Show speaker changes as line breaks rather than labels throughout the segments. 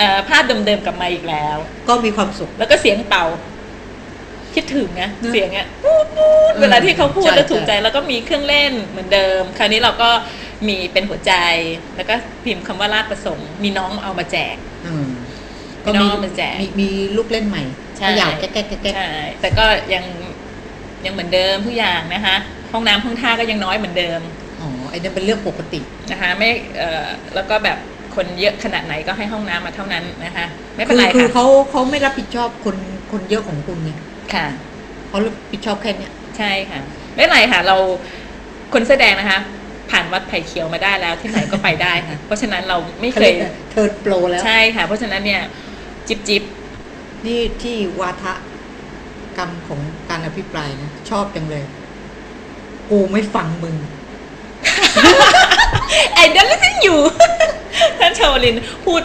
เอ่อภาพเดิมๆกลับมาอีกแล้ว
ก็มีความสุข
แล้วก็เสียงเป่า คิดถึงนะ
เนอะ
เสียงอะปู๊ดปู๊ดเวลาที่เขาพูด
ใช่
แล้วถูกใจ
ใช่
แล้วก็มีเครื่องเล่นเหมือนเดิม คราวนี้เราก็มีเป็นหัวใจ แล้วก็พิมพ์คำว่าราชประสงค์ มีน้องเอามาแจก
อืม
พี่น้องเอามาแจก
มีมีลูกเล่นใหม่
ใช่
ขยาวแก๊กแก๊กแก๊กแก๊ก
ใช่แต่ก็ยังยังเหมือนเดิมทุกอย่างนะคะ ห้องน้ำห้องท่าก็ยังน้อยเหมือนเดิม
อ๋อไอ้นั่นเป็นเรื่องปกติ
นะคะ ไม่เอ่อแล้วก็แบบ คนเยอะขนาดไหนก็ให้ห้องน้ำมาเท่านั้นนะคะ ไม่เป็
คื
นไร
คือ
ค่ะ
เขาเขาไม่รับผิดชอบคนคนเยอะของคุณไง
ค่ะ
เขารับผิดชอบแค่เนี้ย
ใช่ค่ะ ไม่เป็นไรค่ะ เราคนแสดงนะคะ ผ่านวัดไผ่เขียวมาได้แล้วที่ไหนก็ไปได้ค่ะ เพราะฉะนั้นเราไม่เคย
เทิร์นโปรแล้ว
ใช่ค่ะ เพราะฉะนั้นเนี่ยจิบจิบ
นี่ที่วาทะกรรมของการอภิปรายนะ ชอบจังเลย กูไม่ฟังมึง
ไอ้เดลิซินอยู่ท่านชาวลินพูด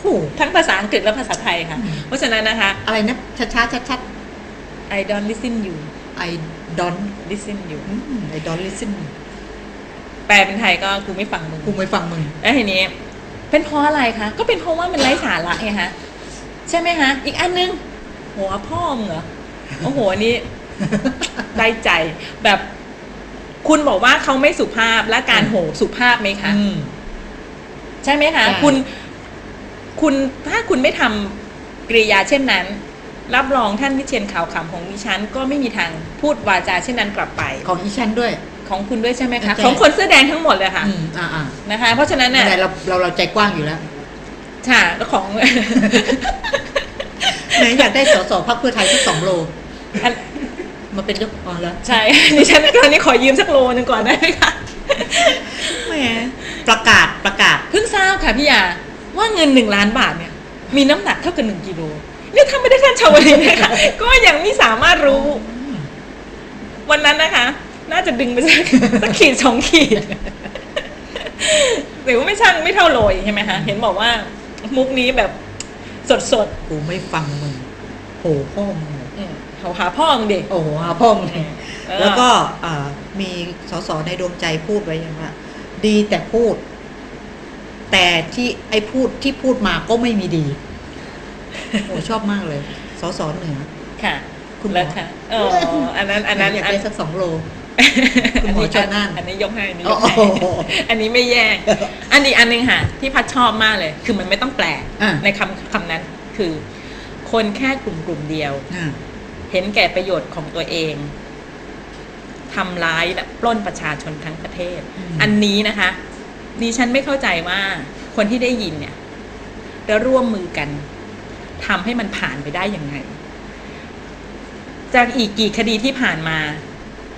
โอ้
ทั้งภาษาอังกฤษและภาษาไทยค่ะ เพราะฉะนั้นนะคะ
อะไรนะช้าช้าชัดชัด
I don't listen you
I don't
listen you
I don't listen
แปลเป็นไทยก็กูไม่ฟังมึง
กูไม่ฟังมึง
แล้วทีนี้ เป็นเพราะอะไรคะก็เป็นเพราะว่ามันไร้สาระไงคะใช่ไหมคะอีกอันนึงหัวพ่อมึงเหรอโอ้โหอันนี้ได้ใจแบบ คุณบอกว่าเขาไม่สุภาพและการโหสุภาพไหมคะ
อืม
ใช่ไหมคะ
ใช่
คุณ คุณถ้าคุณไม่ทำกริยาเช่นนั้น รับรองท่านวิเชียนข่าวขำของดิฉัน ก็ไม่มีทางพูดวาจาเช่นนั้นกลับไป
ของอีฉันด้วย
ของคุณด้วยใช่ไหมคะ
ใช่
ของคนเสื้อแดงทั้งหมดเลยค่ะ
อืมอ่าอ่า
นะคะ เพราะฉะนั้น
ไม่
เนี่ย
เป็นไรเราเราเราใจกว้างอยู่แล้ว
ค่ะแล้วของ
ไหนอยากได้สสพักเพื่อไทยสักสองโล
อัน
มาเป็นเจ้าของแล้ว
ใช่ดิฉันตอนนี้ขอยืมสักโลนึงก่อนได้ไหมคะ
แหมประกาศประกาศ
เพิ่งทราบค่ะพี่ยาว่าเงินหนึ่งล้านบาทเนี่ย มีน้ำหนักเท่ากับหนึ่งกิโลเนี่ยถ้าไม่ได้ท่านชาวลินนะคะก็ยังไม่สามารถรู้ วันนั้นนะคะ น่าจะดึงไปสักสักขีดสองขีดหรือว่าไม่ช่างไม่เท่าโลยใช่ไหมคะเห็นบอกว่ามุกนี้แบบสดสด
กูไม่ฟังมึงโหพ่อมึง
ๆอืม เขาหาพ่อมึงดิ
โอ้โหหาพ่อมึง
เออ
แล้วก็อ่ามีสสในดวงใจพูดไว้ยังว่าดีแต่พูด แต่ที่ไอ้พูดที่พูดมาก็ไม่มีดี โอ้ชอบมากเลยสสเหนือ
ค่ะ
คุณหมอ
แล้วค่ะเอออันนั้นอันนั้น
อยาก
อัน
ได้สักสองโล คุณหมอชนน่าน
อันนี้ยกให้อันนี้ย
โอ้
กให้
โห
อันนี้ไม่แย่งอันนี้อันหนึงค่ะ ที่พัดชอบมากเลย คือมันไม่ต้องแปล
อะ
ในคำคำนั้นคือ คนแค่กลุ่มกลุ่มเดียว
อ่า
เห็นแก่ประโยชน์ของตัวเองทำร้ายและปล้นประชาชนทั้งประเทศ อันนี้นะคะดิฉันไม่เข้าใจว่าคนที่ได้ยินเนี่ยแล้วร่วมมือกันทำให้มันผ่านไปได้ยังไง จากอีกกี่คดีที่ผ่านมา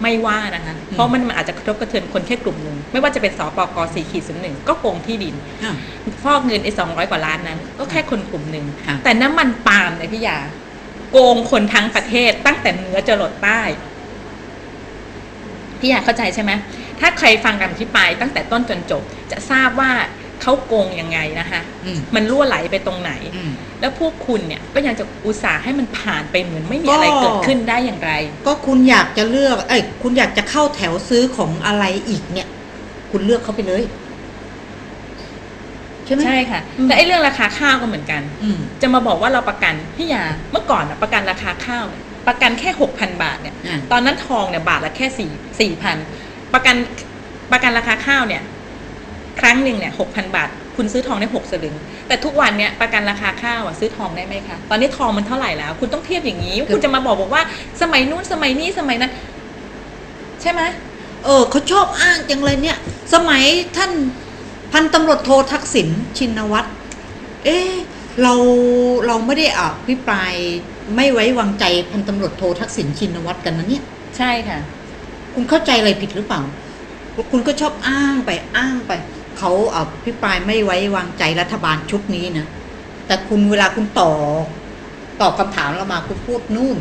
ไม่ว่านะคะ เพราะมันอาจจะกระทบกระเทือนคนแค่กลุ่มหนึ่ง ไม่ว่าจะเป็นสปกสี่ขีดศูนย์หนึ่งก็โกงที่ดิน
อ่า
ฟอกเงินไอ้สองร้อยกว่าล้านนั้น ก็แค่คนกลุ่มหนึ่ง
ค่ะ
แต่น้ำมันปาล์มเนี่ยพี่ยา โกงคนทั้งประเทศตั้งแต่เหนือจรดใต้ พี่ยาเข้าใจใช่ไหมถ้าใครฟังการอธิบายตั้งแต่ต้นจนจบ จะทราบว่าเขาโกงยังไงนะคะ
อืม
มันรั่วไหลไปตรงไหน
อืม
แล้วพวกคุณเนี่ยก็ยังจะอุตส่าห์ให้มันผ่านไปเหมือนไม่มีอะไร
ก็
เกิดขึ้นได้อย่างไร
ก็คุณอยากจะเลือก เอ้ยคุณอยากจะเข้าแถวซื้อของอะไรอีกเนี่ย คุณเลือกเขาไปเลย ใช่ไหม
ใช่ค่ะ
อืม
แต่ไอ้เรื่องราคาข้าวก็เหมือนกัน
อืม
จะมาบอกว่าเราประกันพี่ยาเมื่อก่อนอะประกันราคาข้าวเนี่ยประกันแค่หกพันบาทเนี่ย
อ่า
ตอนนั้นทองเนี่ยบาทละแค่สี่สี่พันประกันประกันราคาข้าวเนี่ย ครั้งหนึ่งเนี่ยหกพันบาท คุณซื้อทองได้หกสลึง แต่ทุกวันเนี่ยประกันราคาข้าวอะซื้อทองได้ไหมคะตอนนี้ทองมันเท่าไหร่แล้ว คุณต้องเทียบอย่างนี้ คุณจะมาบอกบอกว่า สมัยนู้นสมัยนี้สมัยนั้น ใช่ไหม
เออเขาชอบอ้างจังเลยเนี่ย สมัยท่าน พันตำรวจโททักษิณชินวัตร เอ๊ะเราเราไม่ได้อภิปรายไม่ไว้วางใจพันตำรวจโททักษิณชินวัตรกันนะเนี่ย
ใช่ค่ะ
คุณเข้าใจอะไรผิดหรือเปล่า คุณก็ชอบอ้างไปอ้างไป เขาอภิปรายไม่ไว้วางใจรัฐบาลชุดนี้นะแต่คุณเวลาคุณตอบตอบคำถามเรามาคุณพูดนู่น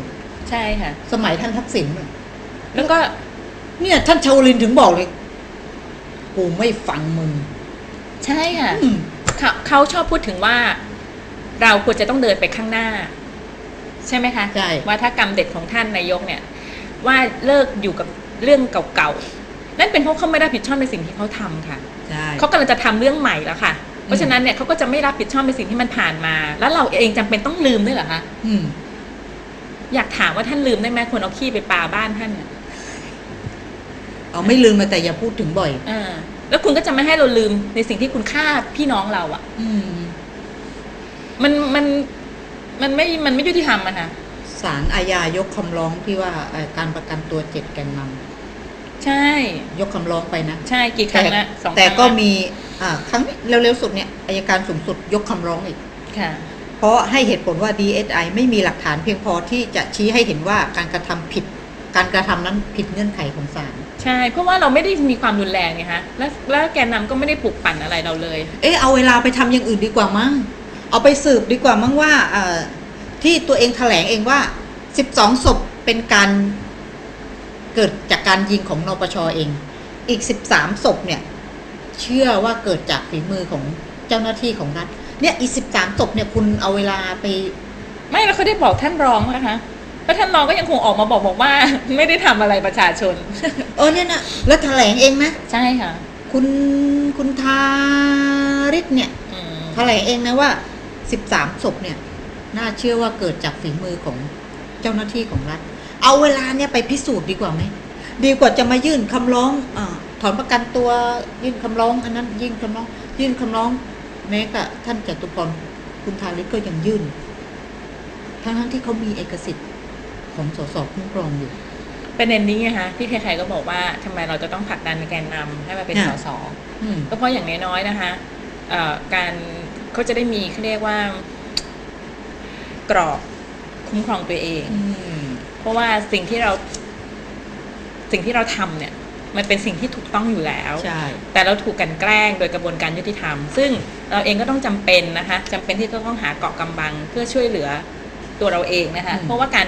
ใช่ค่ะ
สมัยท่านทักษิณน่ะ
แล้วก็
เนี่ยท่านชาวลินถึงบอกเลย กูไม่ฟังมึง
ใช่ค่ะ
อืม
เขาเขาชอบพูดถึงว่า เราควรจะต้องเดินไปข้างหน้า ใช่ไหมคะ
ใช่
ว่าถ้ากรรมเด็ดของท่านนายกเนี่ย ว่าเลิกอยู่กับเรื่องเก่าๆนั่นเป็นเพราะเขาไม่ได้ผิดชอบในสิ่งที่เขาทำค่ะ
ใช่
เขากำลังจะทำเรื่องใหม่แล้วค่ะ เพราะฉะนั้นเนี่ยเขาก็จะไม่รับผิดชอบในสิ่งที่มันผ่านมา แล้วเราเองจำเป็นต้องลืมด้วยเหรอคะ
อืม
อยากถามว่าท่านลืมได้ไหมคนเอาขี้ไปปาบ้านท่านเนี่ย
เอาไม่ลืมมาแต่อย่าพูดถึงบ่อย
อ่า แล้วคุณก็จะไม่ให้เราลืมในสิ่งที่คุณฆ่าพี่น้องเราอะ่ะ
อืม
มันมันมันไม่มันไม่ยุติธรรมอะค่ะ
ศาลอาญายกคำร้องที่ว่าเอ่อการประกันตัวเจ็ดแกนน
ใช่ำ
ยกคำร้องไปนะ
ใช่กี่ครั้งละสองครั้ง
แต่ก็
ละ
มีอ่าครั้งเร็วๆสุดเนี่ยอายการสูงสุดยกคำร้องอีก
ค่ะ
เพราะให้เหตุผลว่า DSI ไม่มีหลักฐานเพียงพอที่จะชี้ให้เห็นว่าการกระทำผิด การกระทำนั้นผิดเงื่อนไขของศาล
ใช่ เพราะว่าเราไม่ได้มีความรุนแรงไงคะแล้วแล้วแกนนำก็ไม่ได้ปลุกปั่นอะไรเราเลย
เอ๊ะเอาเวลาไปทำอย่างอื่นดีกว่ามั้งเอาไปสืบดีกว่ามั้งว่าเอ่อที่ตัวเองแถลงเองว่า 12ศพเป็นการเกิดจากการยิงของนปชเอง อีก 13ศพเนี่ย เชื่อว่าเกิดจากฝีมือของเจ้าหน้าที่ของรัฐเนี่ยอีก 13ศพเนี่ยคุณเอาเวลาไป
ไม่แล้วเขาได้บอกท่านรองนะคะ แล้วท่านรองก็ยังคงออกมาบอกบอกว่า ไม่ได้ทำอะไรประชาชน
เออเนี่ยนะแล้วแถลงเองนะ
ใช่ค่ะ
คุณคุณทาริศเนี่ย
อืม
แถลงเองนะว่า 13ศพเนี่ย น่าเชื่อว่าเกิดจากฝีมือของเจ้าหน้าที่ของรัฐ เอาเวลาเนี่ยไปพิสูจน์ดีกว่าไหมดีกว่าจะมายื่นคำร้องอาถอนประกันตัวยื่นคำร้อง อันนั้นยื่นคำร้อง ยื่นคำร้องแม้กับท่านจตุพรคุณทาริศก็ยังยื่นทั้งทั้งๆที่เขามีเอกสิทธิ์ ของสสคุ้มครองอยู่
ประเด็นนี้ไงคะที่ใครๆก็บอกว่าทำไมเราจะต้องผลักดันแกนนำให้มาเป็นส
ค่ะ
ส
อืม
ก็เพราะอย่างน้อยๆนะคะเอ่อการเขาจะได้มีเขาเรียกว่า กรอบคุ้มครองตัวเอง
อืม
เพราะว่าสิ่งที่เรา สิ่งที่เราทำเนี่ย มันเป็นสิ่งที่ถูกต้องอยู่แล้ว
ใช่
แต่เราถูกกลันแกล้งโดยกระบวนการยุติธรรม ซึ่งเราเองก็ต้องจำเป็นนะคะจำเป็นที่จะต้องหาเกาะกำบังเพื่อช่วยเหลือ ตัวเราเองนะคะ
อืม
เพราะว่าการ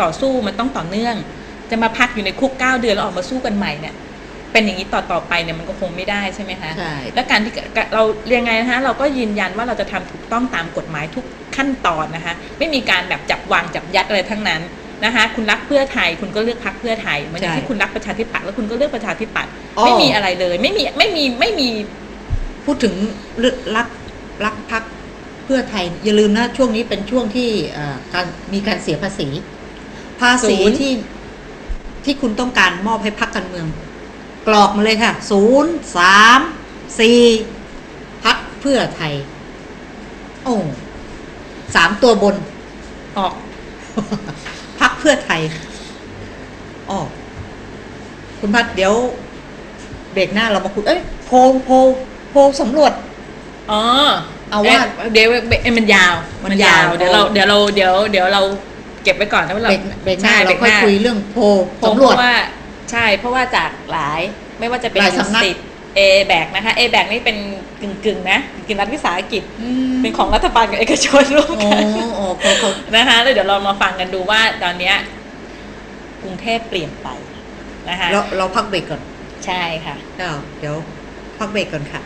ต่อสู้มันต้องต่อเนื่อง จะมาพักอยู่ในคุกเก้าเดือนแล้วออกมาสู้กันใหม่เนี่ยเป็นอย่างนี้ต่อต่อไปเนี่ยมันก็คงไม่ได้ใช่ไหมคะ
ใช่
และการที่เราเรียงไงนะคะเราก็ยืนยันว่าเราจะทำถูกต้องตามกฎหมายทุกขั้นตอนนะคะไม่มีการแบบจับวางจับยัดอะไรทั้งนั้นนะคะคุณรักเพื่อไทยคุณก็เลือกพักเพื่อไทยเหมือนอย่าง
ใช่
ที่คุณรักประชาธิปัตย์แล้วคุณก็เลือกประชาธิปัตย์
อ๋อ
ไม่มีอะไรเลย ไม่มีไม่มีไม่มี
พูดถึงเรื่องรักรักพักเพื่อไทยอย่าลืมนะช่วงนี้เป็นช่วงที่เอ่อการมีการเสียภาษี ภาษี
ศูนย์
ที่ที่คุณต้องการมอบให้พักการเมือง กรอกมาเลยค่ะศูนย์สามสี่พักเพื่อไทย โอ้สามตัวบน
ออก
พักเพื่อไทยอ๋อคุณพัดเดี๋ยวเบรกหน้าเรามาคุยเอ้ยโพลโพลโพลสำรวจ
อ๋อ
เอาว่า
เดี๋ยวเดี๋ยวมันยาว
มันยาว
เดี๋ยวเราเดี๋ยวเราเดี๋ยวเดี๋ยวเราเก็บไว้ก่อนนะว่าเรา
เบรกเบรกหน้า
ใช่
เราค่อย
บกหน้
คุยเรื่องโพล
เพราะ
สำรวจ
ว่าใช่เพราะว่าจากหลายไม่ว่าจะเป็น
หลายสำนัก
สิทธิ์เอแบกนะคะเอแบกนี่เป็นกึ่งกึ่งๆนะกึ่งรัฐวิสาหกิจ
อืม
เป็นของรัฐบาลกับเอกชนร่วม
โอ้
กัน
โอ้เขาเขา
นะคะแล้วเดี๋ยวเรามาฟังกันดูว่าตอนเนี้ยกรุงเทพเปลี่ยนไปนะคะ
เราเราพักเบรกก่อน
ใช่ค่ะ
เดี๋ยวเดี๋ยวพักเบรกก่อนค่ะ